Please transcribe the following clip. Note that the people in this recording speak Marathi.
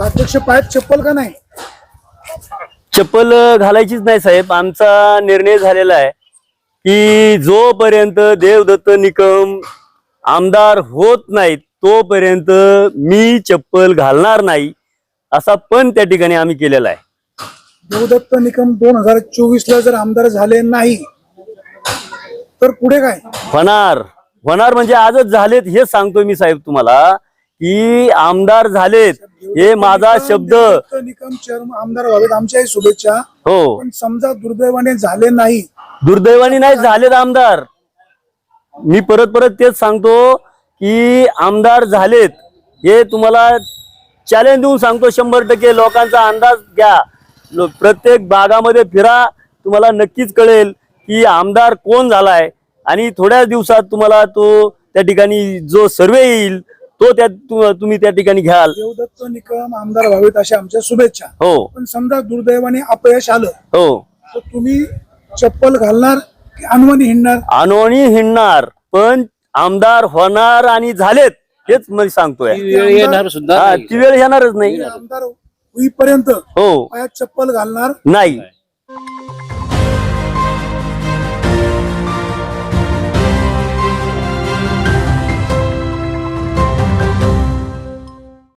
अध्यक्ष पायात चप्पल का नाही? चप्पल घालायचीच नाही साहेब. आमचा निर्णय झालेला आहे की जोपर्यंत देवदत्त निकम आमदार होत नाहीत तोपर्यंत मी चप्पल घालणार नाही असा पण त्या ठिकाणी आम्ही केलेला आहे. देवदत्त निकम दोन हजार चोवीस ला जर आमदार झाले नाही तर पुढे काय? होणार. होणार म्हणजे आजच झालेत हे सांगतोय मी साहेब तुम्हाला. की आमदार झालेत हे माझा शब्द. निकम चेअरमन आमदार व्हावेत आमच्याही शुभेच्छा. हो. पण समजा दुर्दैवाने झाले नाही. दुर्दैवाने नाही झालेत आमदार. मी परत परत तेच सांगतो की आमदार झालेत हे तुम्हाला चॅलेंज देऊन सांगतो शंभर टक्के. लोकांचा अंदाज घ्या. लो- प्रत्येक भागामध्ये फिरा तुम्हाला नक्कीच कळेल की आमदार कोण झालाय. आणि थोड्या दिवसात तुम्हाला तो त्या ठिकाणी जो सर्वे येईल तो त्या तुम्ही त्या ठिकाणी घ्याल. देवदत्त निकम आमदार व्हावेत अशा आमच्या शुभेच्छा. हो. पण समजा दुर्दैवाने अपयश आलं हो. तर तुम्ही चप्पल घालणार की अनवणी हिंडणार? अनोणी हिंडणार पण आमदार होणार आणि झालेत हेच मी सांगतोय. ती वेळ येणार सुद्धा हा नाही. ती वेळ येणारच नाही. आमदार होईपर्यंत हो. पायात चप्पल घालणार? नाही.